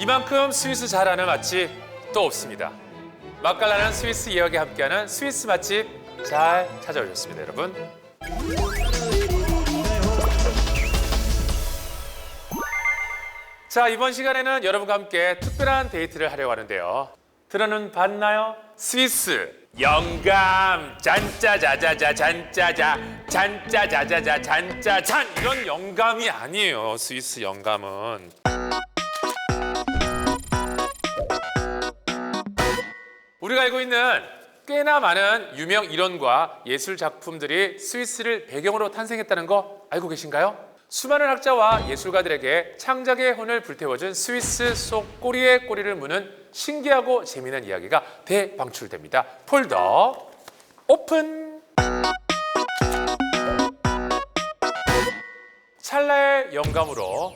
이만큼 스위스 잘하는 맛집 또 없습니다. 맛깔나는 스위스 이야기 함께하는 스위스 맛집 잘 찾아오셨습니다, 여러분. 자, 이번 시간에는 여러분과 함께 특별한 데이트를 하려고 하는데요. 들어는 봤나요? 스위스 영감 잔짜자자자 잔짜자 잔짜자자자 잔짜잔 이런 영감이 아니에요. 스위스 영감은. 우리가 알고 있는 꽤나 많은 유명 일원과 예술 작품들이 스위스를 배경으로 탄생했다는 거 알고 계신가요? 수많은 학자와 예술가들에게 창작의 혼을 불태워준 스위스 속 꼬리에 꼬리를 무는 신기하고 재미난 이야기가 대방출됩니다. 폴더 오픈! 찰나의 영감으로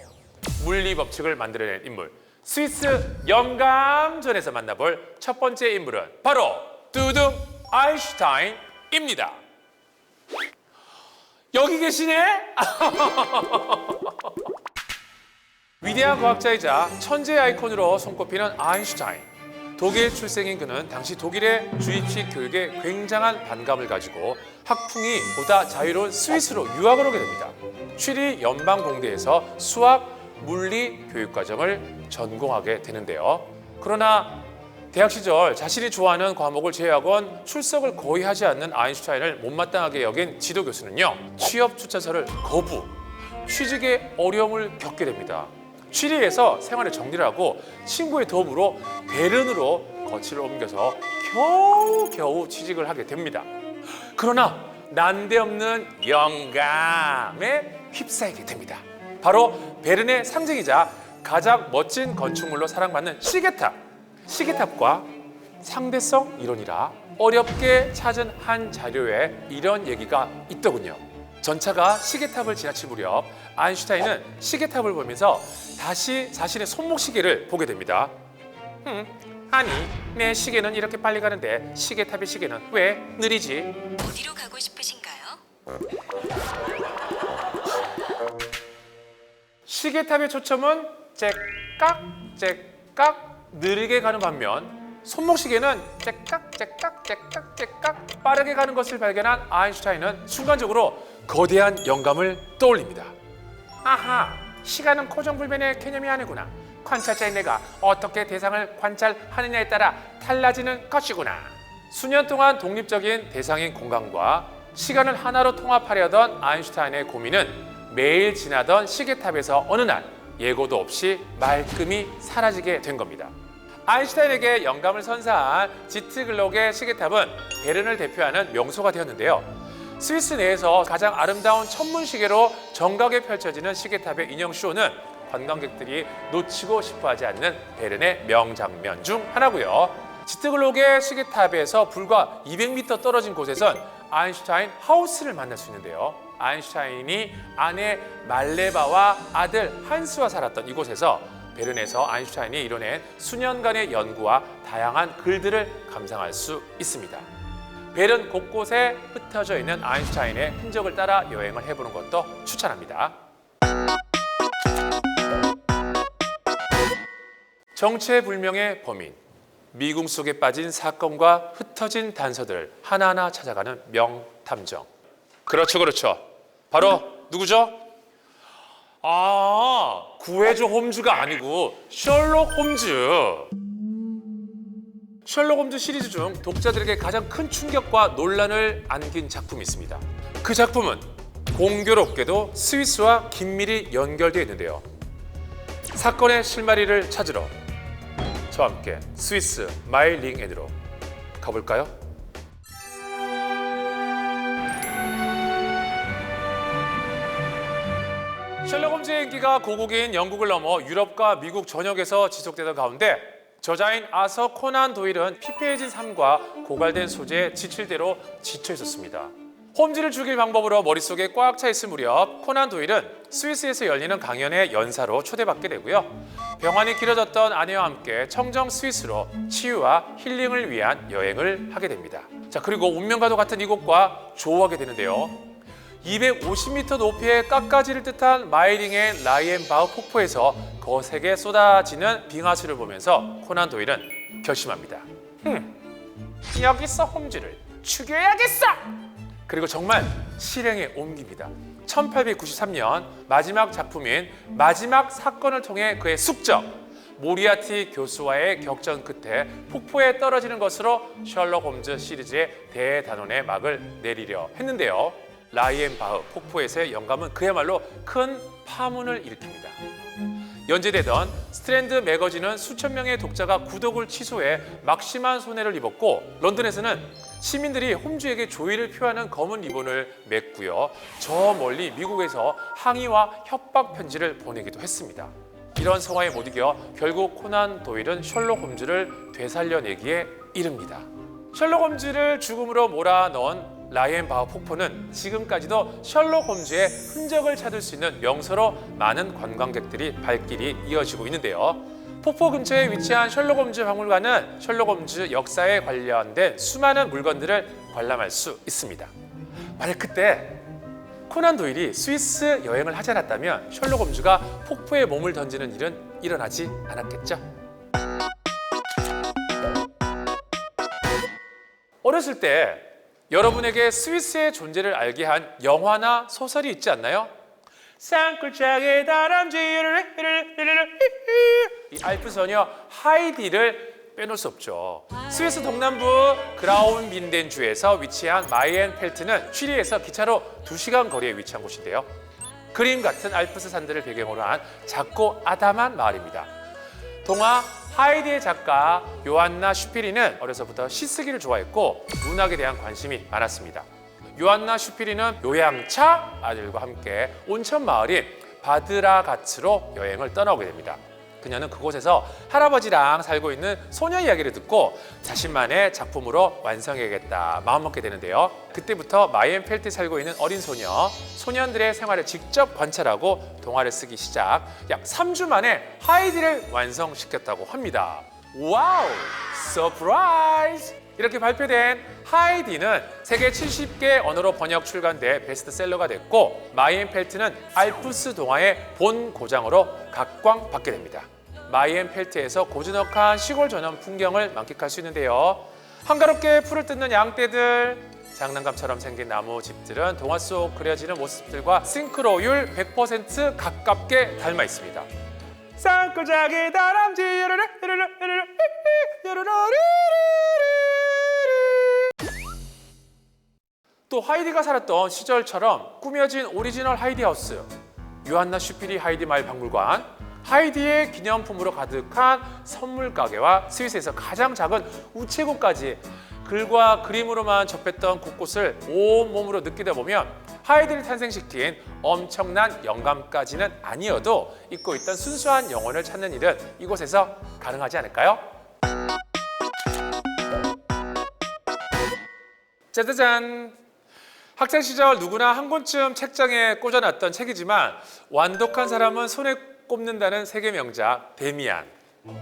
물리 법칙을 만들어낸 인물 스위스 영감전에서 만나볼 첫 번째 인물은 바로 뚜둥 아인슈타인입니다. 여기 계시네? 위대한 과학자이자 천재 아이콘으로 손꼽히는 아인슈타인. 독일 출생인 그는 당시 독일의 주입식 교육에 굉장한 반감을 가지고 학풍이 보다 자유로운 스위스로 유학을 오게 됩니다. 취리 연방공대에서 수학, 물리 교육 과정을 전공하게 되는데요. 그러나 대학 시절 자신이 좋아하는 과목을 제외하곤 출석을 거의 하지 않는 아인슈타인을 못마땅하게 여긴 지도 교수는요 취업 추천서를 거부, 취직에 어려움을 겪게 됩니다. 취리에서 생활을 정리를 하고 친구의 도움으로 베른으로 거취를 옮겨서 겨우 겨우 취직을 하게 됩니다. 그러나 난데없는 영감에 휩싸이게 됩니다. 바로 베른의 상징이자 가장 멋진 건축물로 사랑받는 시계탑. 시계탑과 상대성 이론이라 어렵게 찾은 한 자료에 이런 얘기가 있더군요. 전차가 시계탑을 지나칠 무렵 아인슈타인은 시계탑을 보면서 다시 자신의 손목 시계를 보게 됩니다. 음, 아니 내 시계는 이렇게 빨리 가는데 시계탑의 시계는 왜 느리지? 어디로 가고 싶으신가요? 시계탑의 초점은 째깍 째깍 느리게 가는 반면 손목시계는 째깍 째깍 째깍 째깍 빠르게 가는 것을 발견한 아인슈타인은 순간적으로 거대한 영감을 떠올립니다. 아하, 시간은 고정불변의 개념이 아니구나. 관찰자인 내가 어떻게 대상을 관찰하느냐에 따라 달라지는 것이구나. 수년 동안 독립적인 대상인 공간과 시간을 하나로 통합하려던 아인슈타인의 고민은 매일 지나던 시계탑에서 어느 날 예고도 없이 말끔히 사라지게 된 겁니다. 아인슈타인에게 영감을 선사한 지트글록의 시계탑은 베른을 대표하는 명소가 되었는데요. 스위스 내에서 가장 아름다운 천문 시계로 정각에 펼쳐지는 시계탑의 인형 쇼는 관광객들이 놓치고 싶어하지 않는 베른의 명장면 중 하나고요. 지트글록의 시계탑에서 불과 200m 떨어진 곳에선 아인슈타인 하우스를 만날 수 있는데요. 아인슈타인이 아내 말레바와 아들 한스와 살았던 이곳에서 베른에서 아인슈타인이 이뤄낸 수년간의 연구와 다양한 글들을 감상할 수 있습니다. 베른 곳곳에 흩어져 있는 아인슈타인의 흔적을 따라 여행을 해보는 것도 추천합니다. 정체불명의 범인, 미궁 속에 빠진 사건과 흩어진 단서들을 하나하나 찾아가는 명탐정. 그렇죠, 그렇죠. 바로 누구죠? 아, 구해줘 홈즈가 아니고 셜록 홈즈. 셜록 홈즈 시리즈 중 독자들에게 가장 큰 충격과 논란을 안긴 작품이 있습니다. 그 작품은 공교롭게도 스위스와 긴밀히 연결되어 있는데요. 사건의 실마리를 찾으러 저와 함께 스위스 마일링엔으로 가볼까요? 셜록 홈즈의 인기가 고국인 영국을 넘어 유럽과 미국 전역에서 지속되던 가운데 저자인 아서 코난 도일은 피폐해진 삶과 고갈된 소재에 지칠 대로 지쳐 있었습니다. 홈즈를 죽일 방법으로 머릿속에 꽉 차 있을 무렵 코난 도일은 스위스에서 열리는 강연에 연사로 초대받게 되고요. 병환이 길어졌던 아내와 함께 청정 스위스로 치유와 힐링을 위한 여행을 하게 됩니다. 자, 그리고 운명과도 같은 이곳과 조우하게 되는데요. 250m 높이의 깎아지를 뜻한 마이링의 라이엔바흐 폭포에서 거세게 쏟아지는 빙하수를 보면서 코난 도일은 결심합니다. 흠, 여기서 홈즈를 죽여야겠어! 그리고 정말 실행에 옮깁니다. 1893년 마지막 작품인 마지막 사건을 통해 그의 숙적 모리아티 교수와의 격전 끝에 폭포에 떨어지는 것으로 셜록 홈즈 시리즈의 대단원의 막을 내리려 했는데요. 라이엔바흐 폭포에서의 영감은 그야말로 큰 파문을 일으킵니다. 연재되던 스트랜드 매거진은 수천 명의 독자가 구독을 취소해 막심한 손해를 입었고 런던에서는 시민들이 홈즈에게 조의를 표하는 검은 리본을 맸고요. 저 멀리 미국에서 항의와 협박 편지를 보내기도 했습니다. 이런 성화에 못 이겨 결국 코난 도일은 셜록 홈즈를 되살려내기에 이릅니다. 셜록 홈즈를 죽음으로 몰아넣은 라이엔바흐 폭포는 지금까지도 셜록 홈즈의 흔적을 찾을 수 있는 명소로 많은 관광객들이 발길이 이어지고 있는데요. 폭포 근처에 위치한 셜록 홈즈 박물관은 셜록 홈즈 역사에 관련된 수많은 물건들을 관람할 수 있습니다. 만약 그때 코난 도일이 스위스 여행을 하지 않았다면 셜록 홈즈가 폭포에 몸을 던지는 일은 일어나지 않았겠죠. 어렸을 때 여러분에게 스위스의 존재를 알게 한 영화나 소설이 있지 않나요? 산골짜기 다람쥐를 이 알프 소녀 하이디를 빼놓을 수 없죠. 스위스 동남부 그라운빈덴 주에서 위치한 마이엔펠트는 취리에서 기차로 2시간 거리에 위치한 곳인데요. 그림 같은 알프스 산들을 배경으로 한 작고 아담한 마을입니다. 동화 하이디의 작가 요한나 슈피리는 어려서부터 시쓰기를 좋아했고 문학에 대한 관심이 많았습니다. 요한나 슈피리는 요양차 아들과 함께 온천 마을인 바드라가츠로 여행을 떠나오게 됩니다. 그녀는 그곳에서 할아버지랑 살고 있는 소녀 이야기를 듣고 자신만의 작품으로 완성해야겠다 마음먹게 되는데요. 그때부터 마이엔펠트에 살고 있는 어린 소녀, 소년들의 생활을 직접 관찰하고 동화를 쓰기 시작. 약 3주 만에 하이디를 완성시켰다고 합니다. 와우! 서프라이즈! 이렇게 발표된 하이디는 세계 70개 언어로 번역 출간돼 베스트셀러가 됐고 마이엔펠트는 알프스 동화의 본 고장으로 각광받게 됩니다. 마이엔펠트에서 고즈넉한 시골 전원 풍경을 만끽할 수 있는데요. 한가롭게 풀을 뜯는 양떼들, 장난감처럼 생긴 나무 집들은 동화 속 그려지는 모습들과 싱크로율 100% 가깝게 닮아 있습니다. 산골짜기 다람쥐 요르르 요르르 요르르 요르르 또 하이디가 살았던 시절처럼 꾸며진 오리지널 하이디 하우스, 요한나 슈피리 하이디 마을 박물관, 하이디의 기념품으로 가득한 선물 가게와 스위스에서 가장 작은 우체국까지 글과 그림으로만 접했던 곳곳을 온몸으로 느끼다 보면 하이디를 탄생시킨 엄청난 영감까지는 아니어도 잊고 있던 순수한 영혼을 찾는 일은 이곳에서 가능하지 않을까요? 짜자잔! 학창 시절 누구나 한 권쯤 책장에 꽂아놨던 책이지만 완독한 사람은 손에 꼽는다는 세계 명작 데미안.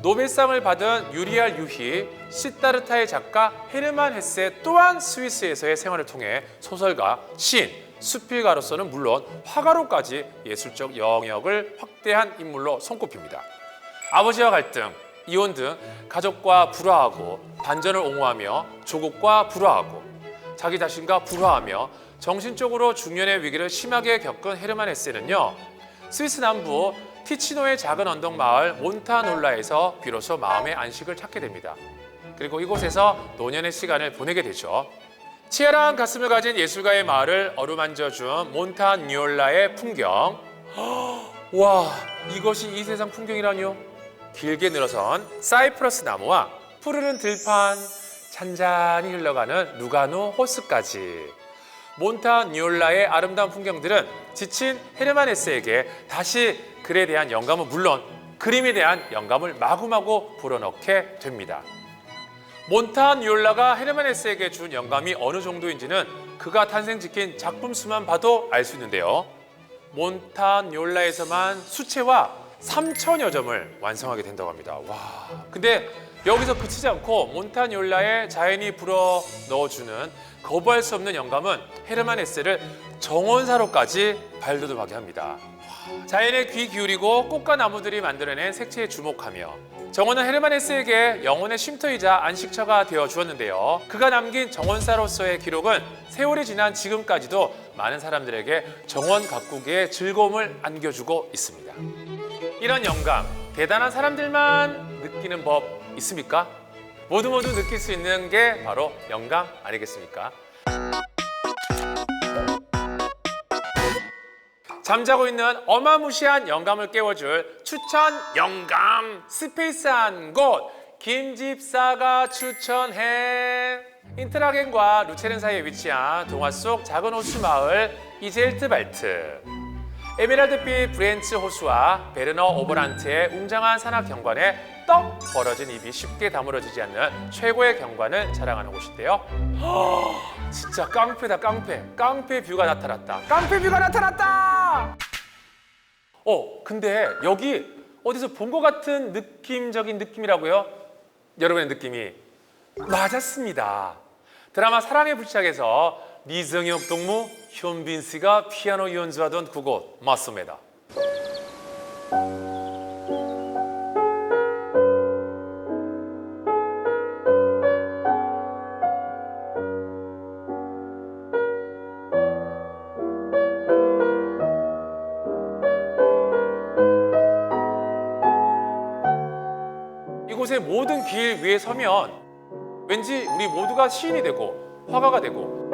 노벨상을 받은 유리알 유히, 시타르타의 작가 헤르만 헤세 또한 스위스에서의 생활을 통해 소설가, 시인, 수필가로서는 물론 화가로까지 예술적 영역을 확대한 인물로 손꼽힙니다. 아버지와 갈등, 이혼 등 가족과 불화하고 반전을 옹호하며 조국과 불화하고 자기 자신과 불화하며 정신적으로 중년의 위기를 심하게 겪은 헤르만 헤세는요 스위스 남부 티치노의 작은 언덕 마을 몬타놀라에서 비로소 마음의 안식을 찾게 됩니다. 그리고 이곳에서 노년의 시간을 보내게 되죠. 치열한 가슴을 가진 예술가의 마을을 어루만져준 몬타뉴올라의 풍경. 와, 이것이 이 세상 풍경이라뇨? 길게 늘어선 사이프러스 나무와 푸르른 들판, 잔잔히 흘러가는 누가노 호수까지. 몬타뉴올라의 아름다운 풍경들은 지친 헤르만 헤세에게 다시 글에 대한 영감은 물론 그림에 대한 영감을 마구마구 불어넣게 됩니다. 몬타뉴올라가 헤르만 헤세에게 준 영감이 어느 정도인지는 그가 탄생시킨 작품 수만 봐도 알 수 있는데요. 몬타뉴올라에서만 수채화 3천여 점을 완성하게 된다고 합니다. 와. 근데 여기서 그치지 않고 몬타뉴올라에 자연이 불어 넣어주는 거부할 수 없는 영감은 헤르만 헤세를 정원사로까지 발돋움하게 합니다. 와. 자연에 귀 기울이고 꽃과 나무들이 만들어낸 색채에 주목하며 정원은 헤르만 헤세에게 영혼의 쉼터이자 안식처가 되어 주었는데요. 그가 남긴 정원사로서의 기록은 세월이 지난 지금까지도 많은 사람들에게 정원 가꾸기에 즐거움을 안겨주고 있습니다. 이런 영감, 대단한 사람들만 느끼는 법 있습니까? 모두 모두 느낄 수 있는 게 바로 영감 아니겠습니까? 잠자고 있는 어마무시한 영감을 깨워줄 추천 영감 스페이스한 곳 김집사가 추천해. 인트라겐과 루체른 사이에 위치한 동화 속 작은 호수 마을 이젤트발트 에메랄드빛 브렌츠 호수와 베르너 오버란트의 웅장한 산악 경관에 떡 벌어진 입이 쉽게 다물어지지 않는 최고의 경관을 자랑하는 곳인데요. 허, 진짜 깡패다 깡패. 깡패 뷰가 나타났다. 깡패 뷰가 나타났다. 어, 근데 여기 어디서 본 것 같은 느낌적인 느낌이라고요? 여러분의 느낌이 맞았습니다. 드라마 사랑의 불시착에서 미성엽 동무 현빈 씨가 피아노 연주하던 그곳 맞습니다. 이곳의 모든 길 위에 서면 왠지 우리 모두가 시인이 되고 화가가 되고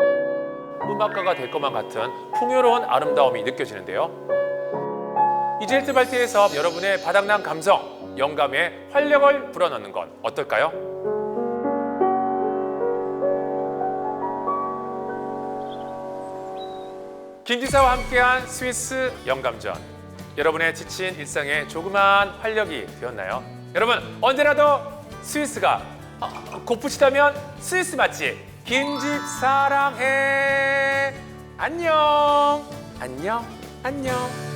음악가가 될 것만 같은 풍요로운 아름다움이 느껴지는데요. 이젤트 발트에서 여러분의 바닥난 감성, 영감에 활력을 불어넣는 건 어떨까요? 김지사와 함께한 스위스 영감전. 여러분의 지친 일상에 조그마한 활력이 되었나요? 여러분 언제라도 스위스가 어, 고프시다면 스위스 맛집 김집 사랑해. 안녕. 안녕. 안녕